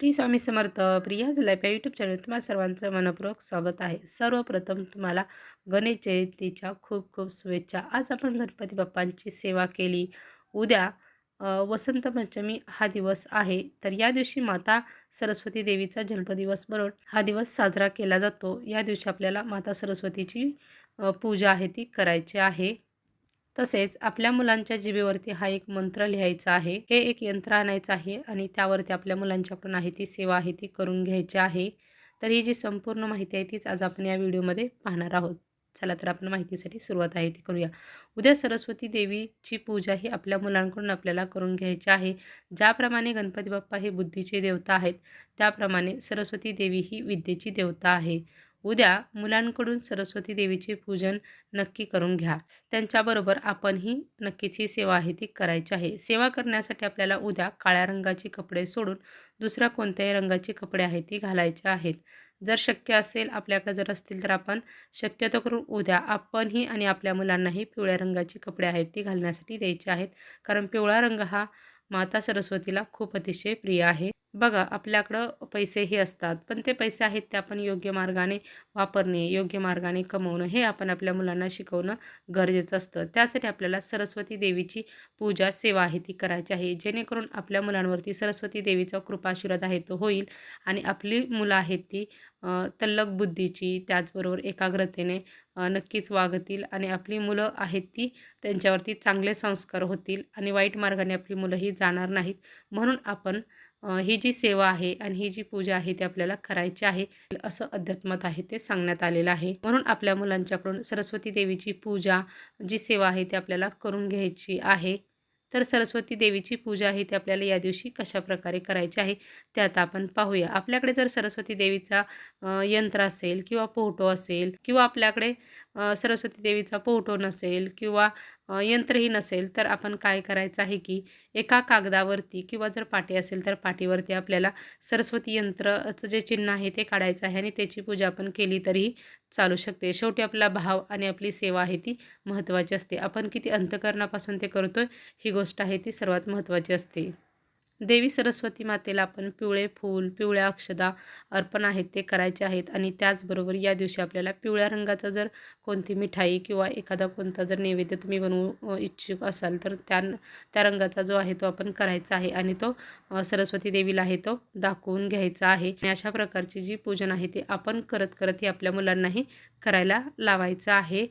Shri Swami Samarth Priya life या YouTube channel तुम्हाला सर्वांचं मनपूर्वक स्वागत आहे. सर्वप्रथम तुम्हाला गणेश जयंतीच्या खूप खूप शुभेच्छा. आज आपण गणपती बाप्पांची सेवा केली. उद्या वसंतपंचमी वसंत पंचमी हा दिवस आहे. तर या दिवशी माता सरस्वती देवीचा जन्मदिवस म्हणून हा दिवस साजरा केला जातो. या दिवशी आपल्याला माता सरस्वतीची पूजा आहे ती करायची आहे. तसेच आपल्या मुलांच्या जिभेवरती हा एक मंत्र लिहायचा आहे. हे एक यंत्र आणायचं आहे आणि त्यावरती आपल्या मुलांच्याकडून आहे ती सेवा आहे ती करून घ्यायची आहे. तर ही जी संपूर्ण माहिती आहे तीच आज आपण या व्हिडिओमध्ये पाहणार आहोत. चला तर आपण माहितीसाठी सुरुवात आहे ती करूया. उद्या सरस्वती देवीची पूजा ही आपल्या मुलांकडून आपल्याला करून घ्यायची आहे. ज्याप्रमाणे गणपती बाप्पा हे बुद्धीचे देवता आहेत त्याप्रमाणे सरस्वती देवी ही विद्येची देवता आहे. उद्या मुलांकडून सरस्वती देवीचे पूजन नक्की करून घ्या. त्यांच्याबरोबर आपणही नक्कीच ही सेवा आहे ती करायची आहे. सेवा करण्यासाठी आपल्याला उद्या काळ्या रंगाचे कपडे सोडून दुसऱ्या कोणत्याही रंगाचे कपडे आहेत ती घालायचे आहेत. जर शक्य असेल आपल्याकडे जर असतील तर आपण शक्यतो करून उद्या आपणही आणि आपल्या मुलांनाही पिवळ्या रंगाचे कपडे आहेत ती घालण्यासाठी द्यायचे आहेत. कारण पिवळा रंग हा माता सरस्वतीला खूप अतिशय प्रिय आहे. बघा आपल्याकडं पैसेही असतात पण ते पैसे आहेत ते आपण योग्य मार्गाने वापरणे योग्य मार्गाने कमवणं हे आपण आपल्या मुलांना शिकवणं गरजेचं असतं. त्यासाठी आपल्याला सरस्वती देवीची पूजा सेवा आहे ती करायची आहे. जेणेकरून आपल्या मुलांवरती सरस्वती देवीचा कृपाशीर्वाद आहे तो होईल. आणि आपली मुलं आहेत ती तल्लक बुद्धीची त्याचबरोबर एकाग्रतेने नक्कीच वागतील. आणि आपली मुलं आहेत ती त्यांच्यावरती चांगले संस्कार होतील. आणि वाईट मार्गाने आपली मुलंही जाणार नाहीत. म्हणून आपण ही जी सेवा आहे आणि ही जी पूजा आहे ती आपल्याला करायची आहे असं अध्यात्मत आहे ते सांगण्यात आलेलं आहे. म्हणून आपल्या मुलांच्याकडून सरस्वती देवीची पूजा जी सेवा आहे ती आपल्याला करून घ्यायची आहे. तर सरस्वती देवीची पूजा आहे ती आपल्याला या दिवशी कशा प्रकारे करायची आहे ते आता आपण पाहूया. आपल्याकडे जर सरस्वती देवीचा यंत्र असेल किंवा फोटो असेल किंवा आपल्याकडे सरस्वती देवीचा फोटो नसेल किंवा यंत्रही नसेल तर आपण काय करायचं आहे की एका कागदावरती किंवा जर पाटी असेल तर पाटीवरती आपल्याला सरस्वती यंत्रचं जे चिन्ह आहे ते काढायचं आहे आणि त्याची पूजा आपण केली तरीही चालू शकते. शेवटी आपला भाव आणि आपली सेवा आहे ती महत्त्वाची असते. आपण किती अंतकरणापासून ते करतोय ही गोष्ट आहे ती सर्वात महत्त्वाची असते. देवी सरस्वती मातेला आपण पिवळे फूल पिवळ्या अक्षदा अर्पण आहेत ते करायचे आहेत. आणि त्याचबरोबर या दिवशी आपल्याला पिवळ्या रंगाचा जर कोणती मिठाई किंवा एखादा कोणता जर नैवेद्य तुम्ही बनवू इच्छुक असाल तर त्या त्या रंगाचा जो आहे तो आपण करायचा आहे. आणि तो सरस्वती देवीला आहे तो दाखवून घ्यायचा आहे. आणि अशा प्रकारची जी पूजन आहे ते आपण करत करत ही आपल्या मुलांनाही करायला लावायचं आहे.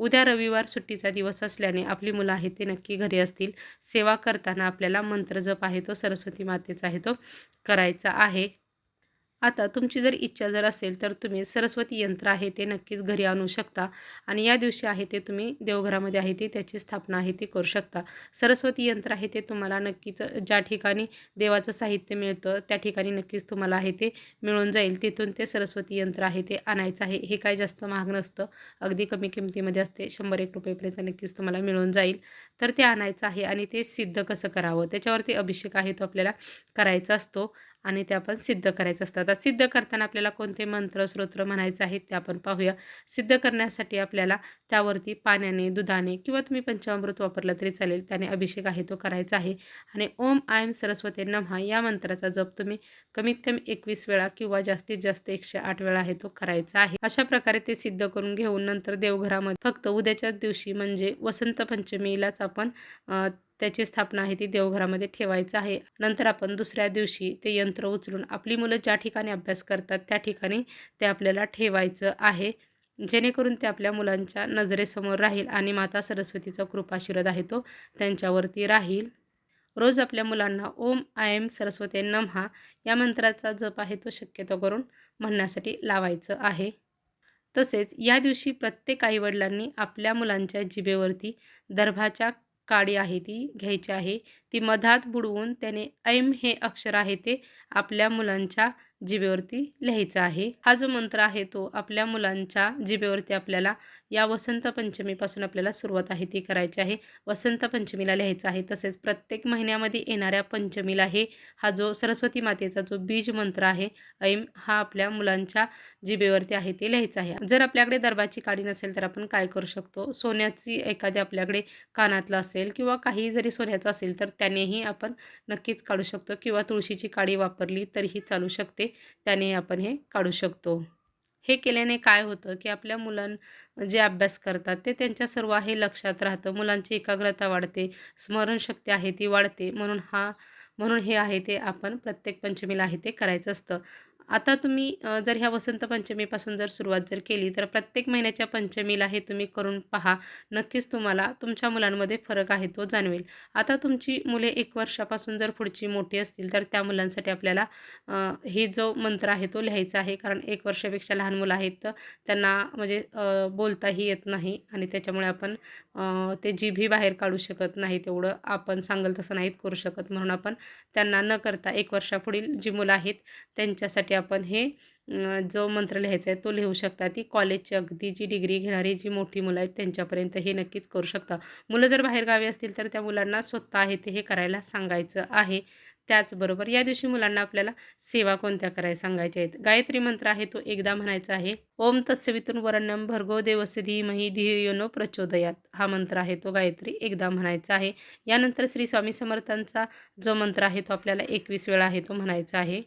उद्या रविवार सुट्टीचा दिवस असल्याने आपली मुलं आहेत ते नक्की घरी असतील. सेवा करताना आपल्याला मंत्र जप आहे तो सरस्वती मातेचा आहे तो करायचा आहे. आता तुमची जर इच्छा जर असेल तर तुम्ही सरस्वती यंत्र आहे ते नक्कीच घरी आणू शकता. आणि या दिवशी आहे ते तुम्ही देवघरामध्ये आहे ते त्याची स्थापना आहे ती करू शकता. सरस्वती यंत्र आहे ते तुम्हाला नक्कीच ज्या ठिकाणी देवाचं साहित्य मिळतं त्या ठिकाणी नक्कीच तुम्हाला आहे ते मिळून जाईल. तिथून ते सरस्वती यंत्र आहे ते आणायचं आहे. हे काय जास्त महाग नसतं. अगदी कमी किमतीमध्ये असते. शंभर एक रुपयेपर्यंत नक्कीच तुम्हाला मिळून जाईल. तर ते आणायचं आहे आणि ते सिद्ध कसं करावं? त्याच्यावरती अभिषेक आहे तो आपल्याला करायचा असतो. आणि ते आपण सिद्ध करायचं असतं. आता सिद्ध करताना आपल्याला कोणते मंत्र स्तोत्र म्हणायचं आहे ते आपण पाहूया. सिद्ध करण्यासाठी आपल्याला त्यावरती पाण्याने दुधाने किंवा तुम्ही पंचामृत वापरलं तरी चालेल. त्याने अभिषेक आहे तो करायचा आहे. आणि ओम आयम सरस्वती नमहा या मंत्राचा जप तुम्ही कमीत कमी एकवीस वेळा किंवा जास्तीत जास्त एकशे आठ वेळा आहे तो करायचा आहे. अशा प्रकारे ते सिद्ध करून घेऊन नंतर देवघरामध्ये फक्त उद्याच्याच दिवशी म्हणजे वसंत पंचमीलाच आपण त्याची स्थापना आहे ती देवघरामध्ये ठेवायचं आहे. नंतर आपण दुसऱ्या दिवशी ते यंत्र उचलून आपली मुलं ज्या ठिकाणी अभ्यास करतात त्या ठिकाणी ते आपल्याला ठेवायचं आहे. जेणेकरून ते आपल्या मुलांच्या नजरेसमोर राहील आणि माता सरस्वतीचा कृपाशीर्वाद आहे तो त्यांच्यावरती राहील. रोज आपल्या मुलांना ओम आय एम सरस्वती नमहा या मंत्राचा जप आहे तो शक्यतो करून म्हणण्यासाठी लावायचं आहे. तसेच या दिवशी प्रत्येक आईवडिलांनी आपल्या मुलांच्या जिभेवरती दर्भाच्या काडी आहे ती घ्यायची आहे. ती मधात बुडवून त्याने ऐम हे अक्षर आहे ते आपल्या मुलांच्या जिबेवरती लिहायचं आहे. हा जो मंत्र आहे तो आपल्या मुलांच्या जिबेवरती आपल्याला या वसंत पंचमीपासून आपल्याला सुरुवात आहे ती करायची आहे. वसंत पंचमीला लिहायचं आहे. तसेच प्रत्येक महिन्यामध्ये येणाऱ्या पंचमीला हे हा जो सरस्वती मातेचा जो बीज मंत्र आहे ऐम हा आपल्या मुलांच्या जिबेवरती आहे ते लिहायचं आहे. जर आपल्याकडे दरबाची काडी नसेल तर आपण काय करू शकतो? सोन्याची एखादी आपल्याकडे कानातलं असेल किंवा काही जरी सोन्याचं असेल तर त्यानेही आपण नक्कीच काढू शकतो किंवा तुळशीची काडी वापरली तरीही चालू शकते. त्याने आपण हे काढू शकतो. हे केल्याने काय होतं की आपल्या मुलां जे अभ्यास करतात ते त्यांच्या सर्व हे लक्षात राहतं. मुलांची एकाग्रता वाढते स्मरणशक्ती आहे ती वाढते. म्हणून हा म्हणून हे आहे ते आपण प्रत्येक पंचमीला आहे ते करायचं असतं. आता तुम्ही जर ह्या वसंत पंचमीपासून जर सुरुवात जर केली तर प्रत्येक महिन्याच्या पंचमीला हे तुम्ही करून पहा. नक्कीच तुम्हाला तुमच्या मुलांमध्ये फरक आहे तो जाणवेल. आता तुमची मुले एक वर्षापासून जर पुढची मोठी असतील तर त्या मुलांसाठी आपल्याला हे जो मंत्र आहे तो लिहायचा आहे. कारण एक वर्षापेक्षा लहान मुलं आहेत तर त्यांना म्हणजे बोलताही येत नाही आणि त्याच्यामुळे आपण ते जीभी बाहेर काढू शकत नाही तेवढं आपण सांगल तसं नाहीत करू शकत. म्हणून आपण त्यांना न करता एक वर्षापुढील जी मुलं आहेत त्यांच्यासाठी आपण हे जो मंत्र लिहायचा आहे तो लिहू शकता. ती कॉलेजची अगदी जी डिग्री घेणारी जी मोठी मुलं आहेत त्यांच्यापर्यंत हे नक्कीच करू शकता. मुलं जर बाहेरगावी असतील तर त्या मुलांना स्वतः आहे ते हे करायला सांगायचं आहे. त्याचबरोबर या दिवशी मुलांना आपल्याला सेवा कोणत्या करायला सांगायच्या आहेत? गायत्री मंत्र आहे तो एकदा म्हणायचा आहे ओम तस्वितून वरण्यम भर्गो देवस्य धीमही धियोनो प्रचोदयात. हा मंत्र आहे तो गायत्री एकदा म्हणायचा आहे. यानंतर श्री स्वामी समर्थांचा जो मंत्र आहे तो आपल्याला एकवीस वेळा आहे तो म्हणायचा आहे.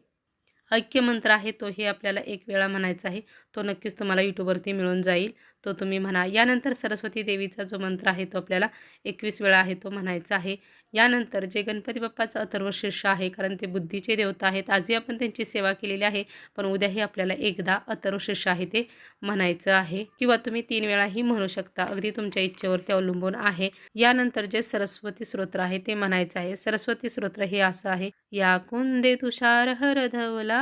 ऐक्य मंत्र आहे तो हे आपल्याला एक वेळा म्हणायचा आहे. तो नक्कीच तुम्हाला यूट्यूबवरती मिळून जाईल. तो तुम्ही म्हणा. यानंतर सरस्वती देवीचा जो मंत्र आहे तो आपल्याला एकवीस वेळा आहे तो म्हणायचा आहे. यानंतर जे गणपती बाप्पाचं अथर्व शीर्ष आहे कारण ते बुद्धीचे देवता आहेत आजही आपण त्यांची सेवा केलेली आहे पण उद्याही आपल्याला एकदा अथर्व शीर्ष आहे ते म्हणायचं आहे. किंवा तुम्ही तीन वेळाही म्हणू शकता. अगदी तुमच्या इच्छेवरती अवलंबून आहे. यानंतर जे सरस्वती स्तोत्र आहे ते म्हणायचं आहे. सरस्वती स्तोत्र हे असं आहे. या कुंदे तुषार हरधवला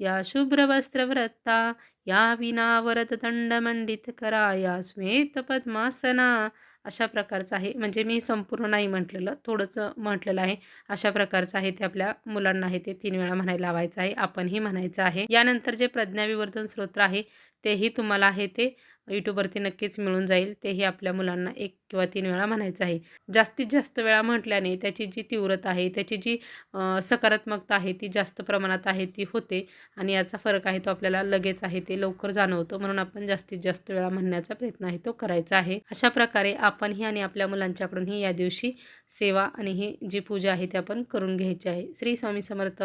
या शुभ्रवस्त्रव्रता या विनावरत दंडमंडित करा या श्वेत पद्मासना अशा प्रकारचं आहे. म्हणजे मी संपूर्ण नाही म्हटलेलं थोडंसं म्हटलेलं आहे. अशा प्रकारचं आहे ते आपल्या मुलांना आहे ते तीन वेळा म्हणायला लावायचं आहे. आपणही म्हणायचं आहे. यानंतर जे प्रज्ञाविवर्धन स्तोत्र आहे तेही तुम्हाला आहे ते यूट्यूबवरती नक्कीच मिळून जाईल. तेही आपल्या मुलांना एक किंवा तीन वेळा म्हणायचं आहे. जास्तीत जास्त वेळा म्हटल्याने त्याची जी तीव्रता आहे त्याची जी सकारात्मकता आहे ती जास्त प्रमाणात आहे ती होते. आणि याचा फरक आहे तो आपल्याला लगेच आहे ते लवकर जाणवतो. म्हणून आपण जास्तीत जास्त वेळा म्हणण्याचा प्रयत्न आहे तो करायचा आहे. अशा प्रकारे आपणही आणि आपल्या मुलांच्याकडूनही या दिवशी सेवा आणि ही जी पूजा आहे ती आपण करून घ्यायची आहे. श्री स्वामी समर्थ.